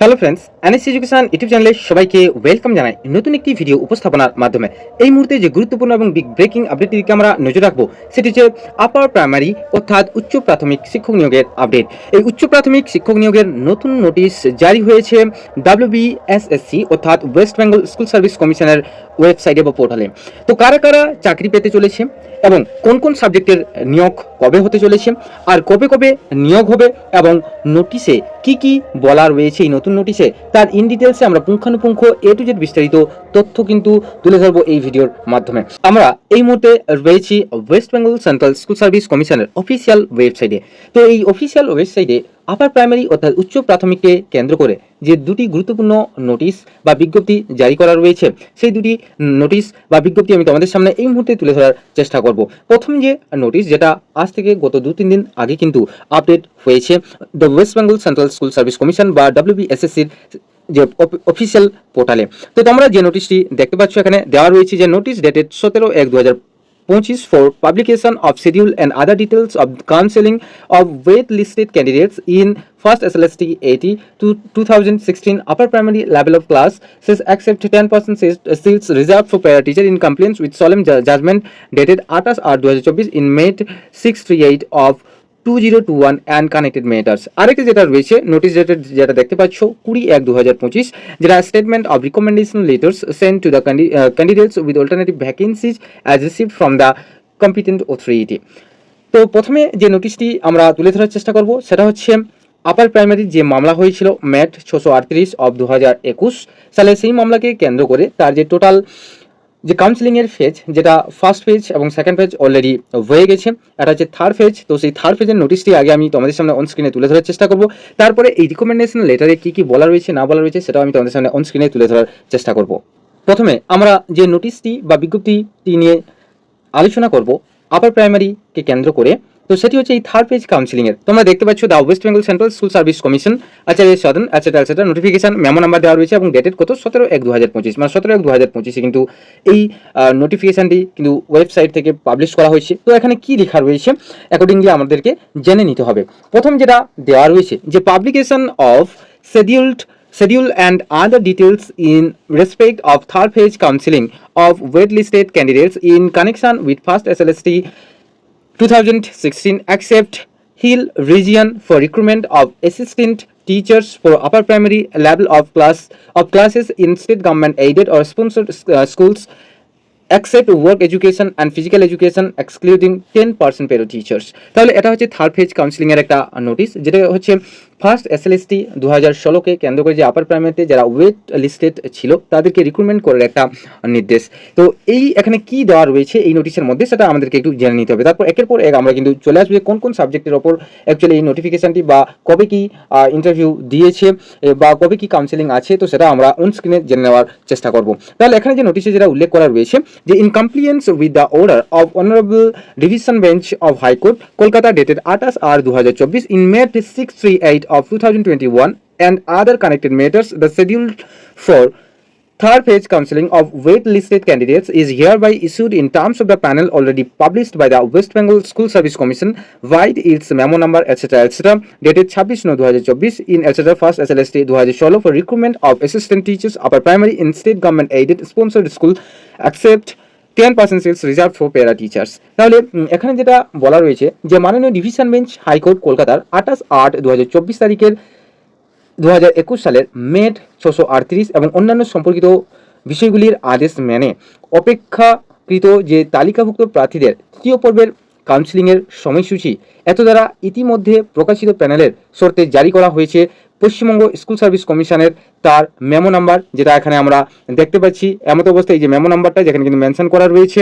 Hello friends NS education YouTube চ্যানেলে সবাইকে welcome জানাই নতুন একটি ভিডিও উপস্থাপনার মাধ্যমে। এই মুহূর্তে যে গুরুত্বপূর্ণ এবং বিগ ব্রেকিং আপডেটটির দিকে আমরা নজর রাখব, সেটি হচ্ছে আপার প্রাইমারি অর্থাৎ উচ্চ প্রাথমিক শিক্ষক নিয়োগের আপডেট এই উচ্চ প্রাথমিক শিক্ষক নিয়োগের নতুন নোটিশ জারি হয়েছে ডাব্লিউবিএসএসসি অর্থাৎ ওয়েস্ট বেঙ্গল স্কুল সার্ভিস কমিশনের ওয়েবসাইটে বা পোর্টালে তো কারা কারা চাকরি পেতে চলেছে এবং কোন কোন সাবজেক্টের নিয়োগ কবে হতে চলেছে আর কবে কবে নিয়োগ হবে এবং নোটিশে কি কি বলা রয়েছে? এই নতুন নোটিশে তার ইন ডিটেলসে আমরা পুঙ্খানুপুঙ্খ এ টু জেড বিস্তারিত তথ্য কিন্তু তুলে ধরবো এই ভিডিওর মাধ্যমে। আমরা এই মুহূর্তে রয়েছি West Bengal Central School Service কমিশনের অফিসিয়াল ওয়েবসাইটে তো এই অফিসিয়াল ওয়েবসাইটে আপার প্রাইমারি অর্থাৎ উচ্চ প্রাথমিককে কেন্দ্র করে যে দুটি গুরুত্বপূর্ণ নোটিশ বা বিজ্ঞপ্তি জারি করা রয়েছে, সেই দুটি নোটিশ বা বিজ্ঞপ্তি আমি তোমাদের সামনে এই মুহূর্তে তুলে ধরার চেষ্টা করব। প্রথম যে নোটিশ যেটা আজ থেকে গত দু তিন দিন আগে কিন্তু আপডেট হয়েছে the West Bengal Central School Service Commission বা ডাব্লিউবিএসএসসির যে অফিসিয়াল পোর্টালে তো তোমরা যে নোটিশটি দেখতে পাচ্ছ এখানে দেওয়া রয়েছে যে নোটিশ ডেটেড সতেরো এক দু হাজার পঁচিশ for publication of schedule and other details of counseling of wait listed candidates in first SLST 80 to 2016 upper primary level of class says accept 10% seats seats reserved for para teacher in compliance with solemn ju- judgment dated 28 R 2024 in May 638 of 2021 and connected matters আরেকটি যেটা রয়েছে notice যেটা যেটা দেখতে পাচ্ছ, কুড়ি এক দু হাজার পঁচিশ, যেটা statement of recommendation letters send to the candidates with alternative vacancies as received from the competent authority তো প্রথমে যে নোটিশটি আমরা তুলে ধরার চেষ্টা করব, সেটা হচ্ছে আপার প্রাইমারির যে মামলা হয়েছিল, ম্যাট ছশো আটত্রিশ অফ দু হাজার একুশ সালে সেই মামলাকে কেন্দ্র করে তার যে টোটাল যে কাউন্সিলিংয়ের ফেজ যেটা ফার্স্ট ফেজ এবং সেকেন্ড ফেজ অলরেডি হয়ে গেছে, এটা হচ্ছে থার্ড ফেজ তো সেই থার্ড ফেজের নোটিশটি আগে আমি তোমাদের সামনে অন স্ক্রিনে তুলে ধরার চেষ্টা করব। তারপরে এই রিকমেন্ডেশন লেটারে কী কী বলা রয়েছে, না বলা রয়েছে, সেটাও আমি তোমাদের সামনে অন স্ক্রিনে তুলে ধরার চেষ্টা করব। প্রথমে আমরা যে নোটিশটি বা বিজ্ঞপ্তিটি নিয়ে আলোচনা করব আপার প্রাইমারিকে কেন্দ্র করে। তো সেটি হচ্ছে এই থার্ড পেজ কাউন্সিলিং এর। তোমরা দেখতে পাচ্ছ the West Bengal Central School Service Commission Acharya Sadan etcetera etcetera notification memo number দেওয়া রয়েছে এবং ডেটেড কত? সতেরো এক দু হাজার পঁচিশ। মানে সতেরো এক দু হাজার পঁচিশে কিন্তু এই নোটিফিকেশনটি কিন্তু ওয়েবসাইট থেকে পাবলিশ করা হয়েছে। তো এখানে কি লেখা রয়েছে? অ্যাকর্ডিংলি আমাদেরকে জেনে নিতে হবে। প্রথম যেটা দেওয়া রয়েছে, যে publication of scheduled schedule and other details in respect of third phase counseling of waitlisted candidates in connection with first SLST 2016 accept Hill region for recruitment of assistant teachers for upper primary level of class of classes in state government aided or sponsored uh, schools except work education and physical education excluding 10% para teachers তাহলে এটা হচ্ছে third phase counselling এর একটা notice যেটা হচ্ছে first SLST দু হাজার ষোলোকে কেন্দ্র করে যে আপার প্রাইমারিতে যারা ওয়েট লিস্টেড ছিল, তাদেরকে রিক্রুটমেন্ট করার একটা নির্দেশ। তো এই এখানে কি দেওয়া রয়েছে এই নোটিশের মধ্যে, সেটা আমাদেরকে একটু জেনে নিতে হবে। তারপর একের পর এক আমরা কিন্তু চলে আসবে কোন কোন সাবজেক্টের ওপর অ্যাকচুয়ালি এই নোটিফিকেশনটি বা কবে কি ইন্টারভিউ দিয়েছে বা কবে কি কাউন্সিলিং আছে, তো সেটা আমরা অন স্ক্রিনে জেনে নেওয়ার চেষ্টা করব। তাহলে এখানে যে নোটিশে যেটা উল্লেখ করা রয়েছে, যে in compliance with the order of honourable division bench of High Court Kolkata dated আঠাশ আর দু হাজার চব্বিশ in MAT six three eight of 2021 and other connected matters, the schedule for third phase counseling of wait-listed candidates is hereby issued in terms of the panel already published by the West Bengal School Service Commission by its memo number etc etc dated 26 no 2024 in etc first SLST 2016 for recruitment of assistant teachers upper primary in state government aided sponsored school except ten percent seats reserve for para teachers তাহলে এখানে যেটা বলা রয়েছে যে মাননীয় division bench high court কলকাতার আঠাশ আট দু তারিখের দু হাজার একুশ সালের মেট ছশো এবং অন্যান্য সম্পর্কিত বিষয়গুলির আদেশ মেনে অপেক্ষাকৃত যে তালিকাভুক্ত প্রার্থীদের তৃতীয় পর্বের কাউন্সিলিংয়ের সময়সূচি, এত দ্বারা ইতিমধ্যে প্রকাশিত প্যানেলের শর্তে জারি করা হয়েছে পশ্চিমবঙ্গ স্কুল সার্ভিস কমিশনের তার মেমো নাম্বার, যেটা এখানে আমরা দেখতে পাচ্ছি। এমত অবস্থায় এই যে মেমো নাম্বারটা, যেখানে কিন্তু মেনশন করা রয়েছে।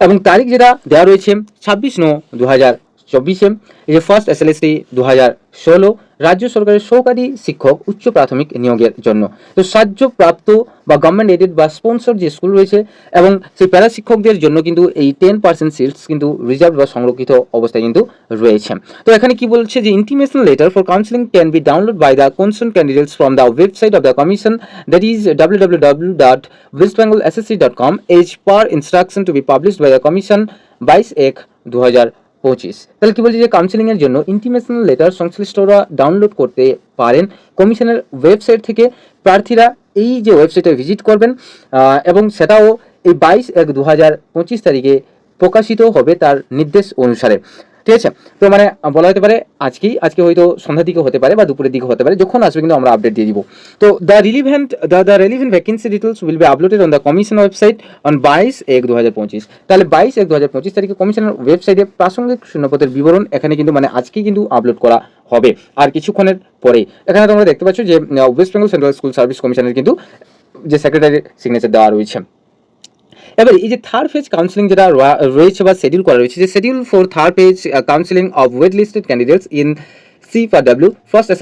এবং তারিখ যেটা দেওয়া রয়েছে, ছাব্বিশ নো দু হাজার চব্বিশে এই যে ফার্স্ট এসএলএসটি দু হাজার ষোলো রাজ্য সরকারের সহকারী শিক্ষক উচ্চ প্রাথমিক নিয়োগের জন্য। তো সাহায্যপ্রাপ্ত বা গভর্নমেন্ট এডেড বা স্পন্সর যে স্কুল রয়েছে এবং সেই প্যারা শিক্ষকদের জন্য কিন্তু এই টেন পার্সেন্ট সিটস কিন্তু রিজার্ভ বা সংরক্ষিত অবস্থায় কিন্তু রয়েছে। তো এখানে কি বলছে যে intimation letter for counselling can be download by the concern candidates from the website of the commission that is W W W dot West Bengal SSC dot com as per instruction to be published by the commission বাইশ এক দু হাজার পঁচিশ। তাহলে কি বলছি যে কাউন্সিলিংয়ের জন্য ইন্টিমেশনাল লেটার সংশ্লিষ্টরা ডাউনলোড করতে পারেন। কমিশনের ওয়েবসাইট থেকে প্রার্থীরা এই যে ওয়েবসাইটে ভিজিট করবেন এবং সেটাও এই বাইশ এক দু হাজার পঁচিশ তারিখে প্রকাশিত হবে তার নির্দেশ অনুসারে। ঠিক আছে? তো মানে বলা হতে পারে আজকেই, আজকে হয়তো সন্ধ্যার দিকে হতে পারে বা দুপুরের দিকে হতে পারে, যখন আসবে কিন্তু আমরা আপডেট দিয়ে দিব। তো the relevant the the relevant vacancy details will be uploaded on the commission website on বাইশ এক দু হাজার পঁচিশ। তাহলে বাইশ এক দু হাজার পঁচিশ তারিখে কমিশনের ওয়েবসাইটে প্রাসঙ্গিক শূন্যপদের বিবরণ, এখানে কিন্তু মানে আজকেই কিন্তু আপলোড করা হবে। আর কিছুক্ষণের পরেই, এখানে তোমরা দেখতে পাচ্ছ যে West Bengal central school service কমিশনের কিন্তু যে সেক্রেটারির সিগনেচার দেওয়া রয়েছে। এবার এই যে থার্ড ফেজ কাউন্সিলিং যেটা রয়েছে বা শিডিউল করা রয়েছে, যে schedule for third phase counselling of wait listed candidates in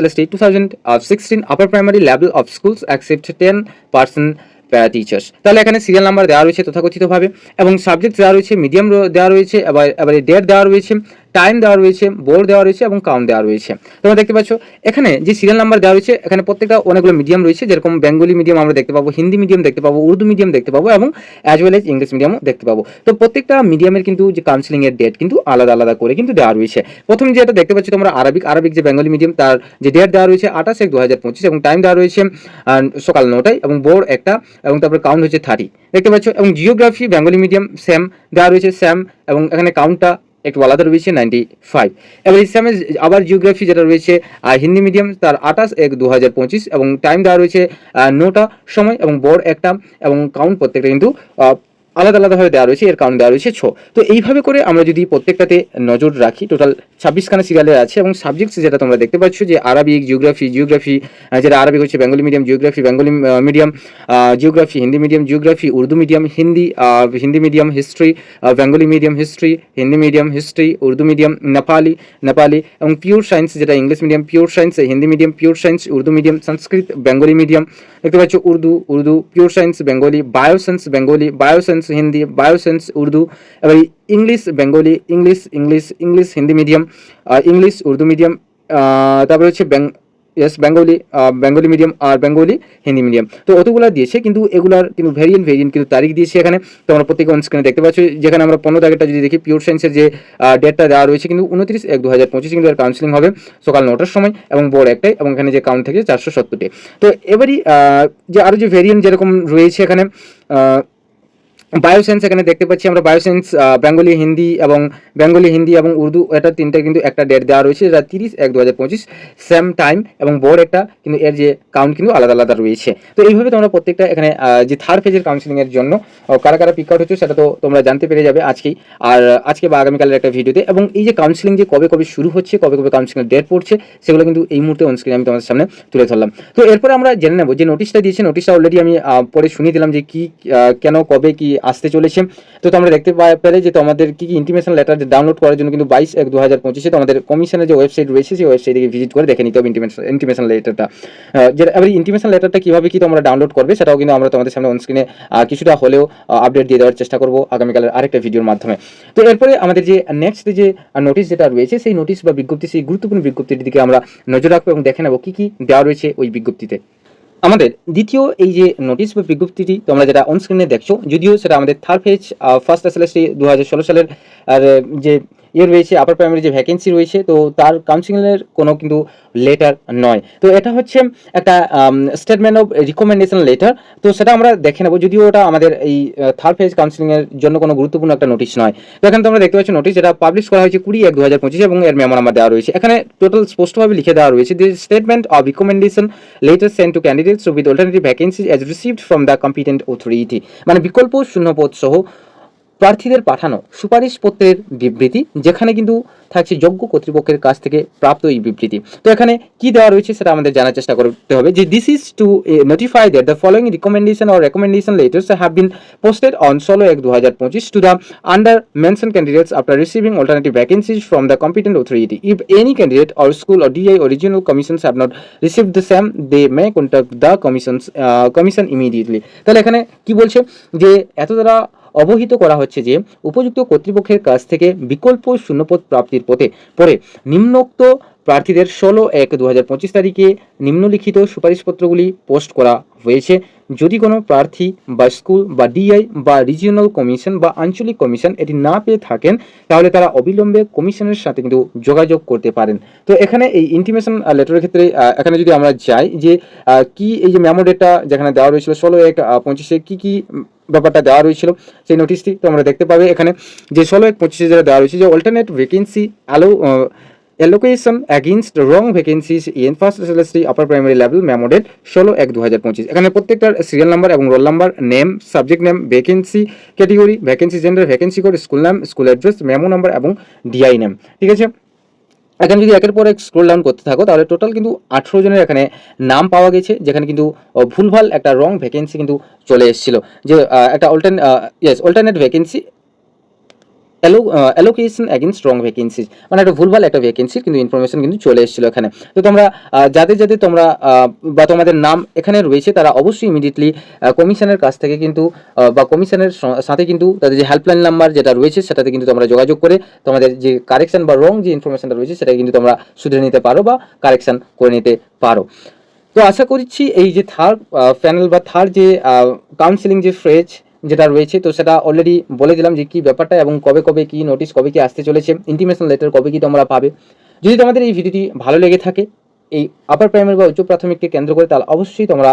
S T two thousand sixteen upper primary level of schools accept ten percent para teachers তাহলে এখানে সিরিয়াল নাম্বার দেওয়া রয়েছে তথাকথিতভাবে, এবং সাবজেক্ট দেওয়া রয়েছে মিডিয়াম দেওয়া রয়েছে, এবার, এবারে ডেট দেওয়া রয়েছে টাইম দেওয়া রয়েছে বোর্ড দেওয়া রয়েছে এবং কাউন্ট দেওয়া রয়েছে। তোমরা দেখতে পাচ্ছ, এখানে যে সিরিয়াল নাম্বার দেওয়া রয়েছে, এখানে প্রত্যেকটা অনেকগুলো মিডিয়াম রয়েছে, যেরকম বেঙ্গলি মিডিয়াম আমরা দেখতে পাবো হিন্দি মিডিয়াম দেখতে পাবো উর্দু মিডিয়াম দেখতে পাবো এবং অ্যাজ ওয়েল এজ ইংলিশ মিডিয়ামও দেখতে পাবো। তো প্রত্যেকটা মিডিয়ামের কিন্তু যে কাউন্সিলিং এর ডেট কিন্তু আলাদা আলাদা করে কিন্তু দেওয়া রয়েছে। প্রথম যেটা দেখতে পাচ্ছি তোমরা আরবিক আরবিক যে বেঙ্গলি মিডিয়াম তার যে ডেট দেওয়া রয়েছে আঠাশ এক দু হাজার পঁচিশ এবং টাইম দেওয়া রয়েছে সকাল নটায় এবং বোর্ড একটা এবং তারপরে কাউন্ট হচ্ছে থার্টি দেখতে পাচ্ছ, এবং জিওগ্রাফি বেঙ্গলি মিডিয়াম স্যাম দেওয়া রয়েছে স্যাম এবং এখানে কাউন্টটা একটু আলাদা রয়েছে নাইনটি ফাইভ এবার ইসলামের আবার জিওগ্রাফি যেটা রয়েছে হিন্দি মিডিয়াম তার আঠাশ এক দু হাজার পঁচিশ, এবং টাইম দেওয়া রয়েছে নটা সময়, এবং বড় একটা, এবং কাউন্ট প্রত্যেকটা কিন্তু আলাদা আলাদাভাবে দেওয়া রয়েছে, এর কারণ দেওয়া রয়েছে ছ। তো এইভাবে করে আমরা যদি প্রত্যেকটাতে নজর রাখি টোটাল ছাব্বিশখানা সিরিয়ালে আছে এবং সাবজেক্টস যেটা তোমরা দেখতে পাচ্ছ যে আরবিক জিওগ্রাফি জিওগ্রাফি যেটা আরবিক হচ্ছে Bengali medium geography Bengali medium geography Hindi medium geography Urdu medium Hindi Hindi medium history Bengali medium history Hindi medium history Urdu medium Nepali Nepali এবং পিওর সায়েন্স যেটা English medium pure science Hindi medium pure science Urdu medium Sanskrit, Bengali medium দেখতে পাচ্ছ Urdu Urdu pure science Bengali bioscience Bengali bioscience Hindi bioscience Urdu এবার English Bengali English English English Hindi medium English Urdu medium তারপরে হচ্ছে ব্যাং yes Bengali Bengali medium আর Bengali Hindi medium তো অতগুলো দিয়েছে, কিন্তু এগুলার কিন্তু ভেরিয়েন্ট ভেরিয়েন্ট কিন্তু তারিখ দিয়েছে এখানে। তোমরা প্রত্যেকে অন দেখতে পাচ্ছ, যেখানে আমরা পনেরো তারিখটা যদি দেখি পিওর সায়েন্সের যে ডেটটা দেওয়া রয়েছে, কিন্তু উনত্রিশ এক দু হাজার পঁচিশে কিন্তু কাউন্সিলিং হবে সকাল নটার সময় এবং বোর্ড একটাই এবং এখানে যে কাউন্ট থেকে চারশো সত্তরটি। তো এবারই যে আরও যে ভেরিয়েন্ট যেরকম রয়েছে এখানে বায়োসেন্স এখানে দেখতে পাচ্ছি আমরা বায়োসেন্স বেঙ্গলি হিন্দি এবং বেঙ্গলি হিন্দি এবং উর্দু এটা তিনটা কিন্তু একটা ডেট দেওয়া রয়েছে যেটা তিরিশ এক দু হাজার পঁচিশ সেম টাইম এবং বোর্ড একটা কিন্তু এর যে কাউন্ট কিন্তু আলাদা আলাদা রয়েছে। তো এইভাবে তোমরা প্রত্যেকটা এখানে যে থার্ড ফেজের কাউন্সিলিংয়ের জন্য কারা কারা পিক আউট হচ্ছে সেটা তো তোমরা জানতে পেরে যাবে আজকেই। আর আজকে বা আগামীকালের একটা ভিডিওতে এবং এই যে কাউন্সিলিং যে কবে কবে শুরু হচ্ছে, কবে কবে কাউন্সিলিংয়ের ডেট পড়ছে, সেগুলো কিন্তু এই মুহূর্তে অনস্ক্রিন আমি তোমাদের সামনে তুলে ধরলাম। তো এরপরে আমরা জেনে নেব যে নোটিশটা দিয়েছে নোটিশটা অলরেডি আমি পরে শুনিয়ে দিলাম যে কি কেন, কবে, কি আসতে চলেছে। তো তোমরা দেখতে পা- পেলে যে তোমাদের কি কি ইন্টিমেশন লেটার ডাউনলোড করার জন্য কিন্তু বাইশ এক দু হাজার পঁচিশে তোমাদের কমিশনের যে ওয়েবসাইট রয়েছে, সেই ওয়েবসাইটে ভিজিট করে দেখে নিতে হবে ইন্টিমেশন ইন্টিমেশন লেটারটা যেটা এবার ইন্টিমেশন লেটারটা কীভাবে কি তোমরা ডাউনলোড করবে, সেটাও কিন্তু আমরা তোমাদের সামনে অনস্ক্রিনে কিছুটা হলেও আপডেট দিয়ে দেওয়ার চেষ্টা করব আগামীকালের আরেকটা ভিডিওর মাধ্যমে। তো এরপরে আমাদের যে নেক্সট যে নোটিশ যেটা রয়েছে, সেই নোটিশ বা বিজ্ঞপ্তি, সেই গুরুত্বপূর্ণ বিজ্ঞপ্তির দিকে আমরা নজর রাখব এবং দেখে নেব কি কি দেওয়া রয়েছে ওই বিজ্ঞপ্তিতে। আমাদের দ্বিতীয় এই যে নোটিশ বা বিজ্ঞপ্তিটি তোমরা যেটা অনস্ক্রিনে দেখছ, যদিও সেটা আমাদের থার্ড ফেজ ফার্স্ট এসএলএসটি দু হাজার ষোলো সালের, আর, যে ইয়ে রয়েছে আপার প্রাইমারি যে ভ্যাকেন্সি রয়েছে, তো তার কাউন্সিলিংয়ের কোনো কিন্তু লেটার নয়। তো এটা হচ্ছে, একটা স্টেটমেন্ট অফ রিকমেন্ডেশন লেটার তো সেটা আমরা দেখে নেব, যদিও ওটা আমাদের এই থার্ড ফেজ কাউন্সিলিংয়ের জন্য কোনো গুরুত্বপূর্ণ একটা নোটিশ নয়। তো এখানে তোমরা দেখতে পাচ্ছ নোটিশ যেটা পাবলিশ করা হয়েছে কুড়ি এক দু হাজার পঁচিশ এবং এর মেমো নাম্বার দেওয়া রয়েছে। এখানে টোটাল স্পষ্টভাবে লিখে দেওয়া রয়েছে the statement of recommendation letter send to candidates with alternative vacancy as received from the competent authority মানে বিকল্প শূন্যপদ সহ প্রার্থীদের পাঠানো সুপারিশপত্রের বিবৃতি, যেখানে কিন্তু থাকছে যোগ্য কর্তৃপক্ষের কাছ থেকে প্রাপ্ত এই বিবৃতি। তো এখানে কি দেওয়া রয়েছে সেটা আমাদের জানার চেষ্টা করতে হবে যে this is to notify that the following recommendation or recommendation letters have been posted on ষোলো এক দু হাজার পঁচিশ to the under mention candidates after receiving alternative vacancies from the competent authority if any candidate or school or DI original commissions have not received the same they may contact the commissions commission immediately তাহলে এখানে কি বলছে? যে এত দ্বারা অবহিত করা হচ্ছে যে উপযুক্ত কর্তৃপক্ষের কাছ থেকে বিকল্প শূন্যপদ প্রাপ্তির পথে পরে নিম্নোক্ত প্রার্থীদের ষোলো এক দু তারিখে নিম্নলিখিত সুপারিশপত্রগুলি পোস্ট করা হয়েছে। যদি কোনো প্রার্থী বা স্কুল বা ডিআই বা রিজিওনাল কমিশন বা আঞ্চলিক কমিশন এটি না পেয়ে থাকেন, তাহলে তারা অবিলম্বে কমিশনের সাথে কিন্তু যোগাযোগ করতে পারেন। তো এখানে এই ইন্টিমেশন লেটারের ক্ষেত্রে এখানে যদি আমরা যাই যে কি এই যে মেমো ডেটটা যেখানে দেওয়া রয়েছিল, ষোলো এক পঁচিশে কী কী ব্যাপারটা দেওয়া রয়েছিল, সেই নোটিশটি তোমরা দেখতে পাবে এখানে। যে ষোলো এক, পঁচিশে যেটা দেওয়া রয়েছে যে alternate vacancy allo allocation against wrong vacancies in first সেলেস্ট্রি upper primary level memo date ষোলো এক দু হাজার পঁচিশ। এখানে প্রত্যেকটার সিরিয়াল নাম্বার এবং roll number name subject name vacancy category vacancy gender vacancy code school নাম স্কুল অ্যাড্রেস মেমো নাম্বার এবং ডিআই নেম ঠিক আছে? এখানে যদি একের পর এক স্ক্রোল ডাউন করতে থাকো, তাহলে টোটাল কিন্তু আঠেরো জনের এখানে নাম পাওয়া গেছে, যেখানে কিন্তু ভুলভাল একটা রং ভ্যাকেন্সি কিন্তু চলে এসেছিল। যে একটা alter yes alternate vacancy allo allocation against wrong vacancies মানে একটা ভুলভাল একটা ভ্যাকেন্সি কিন্তু ইনফরমেশন কিন্তু চলে এসেছিল এখানে। তো তোমরা যাদের যাদের তোমরা বা তোমাদের নাম এখানে রয়েছে, তারা অবশ্যই ইমিডিয়েটলি কমিশনের কাছ থেকে কিন্তু বা কমিশনের সাথে কিন্তু তাদের যে হেল্পলাইন নাম্বার যেটা রয়েছে, সেটাতে কিন্তু তোমরা যোগাযোগ করে তোমাদের যে কারেকশন বা রং যে ইনফরমেশনটা রয়েছে সেটা কিন্তু তোমরা শুধরে নিতে পারো বা কারেকশন করে নিতে পারো। তো আশা করছি এই যে থার্ড প্যানেল বা থার্ড যে কাউন্সিলিং যে ফ্রেজ যেটা রয়েছে, তো সেটা অলরেডি বলে দিলাম যে কী ব্যাপারটা এবং কবে কবে কি নোটিশ কবে কি আসতে চলেছে ইন্টিমেশন লেটার কবে কি তোমরা পাবে। যদি তোমাদের এই ভিডিওটি ভালো লেগে থাকে, এই আপার প্রাইমারি বা উচ্চ প্রাথমিককে কেন্দ্র করে, তাহলে অবশ্যই তোমরা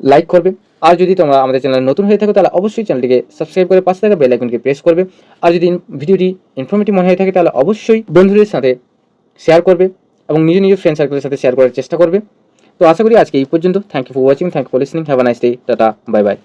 লাইক করবে। আর যদি তোমরা আমাদের চ্যানেলে নতুন হয়ে থাকো, তাহলে অবশ্যই চ্যানেলটিকে সাবস্ক্রাইব করে পাশে থাকা বেল আইকনকে প্রেস করবে। আর যদি ভিডিওটি ইনফরমেটিভ মনে হয়ে থাকে, তাহলে অবশ্যই বন্ধুদের সাথে শেয়ার করবে এবং নিজ নিজ ফ্রেন্ড সার্কেলের সাথে শেয়ার করার চেষ্টা করবে। তো আশা করি আজকে এই পর্যন্ত। Thank you for watching thank for listening have a nice day tata bye bye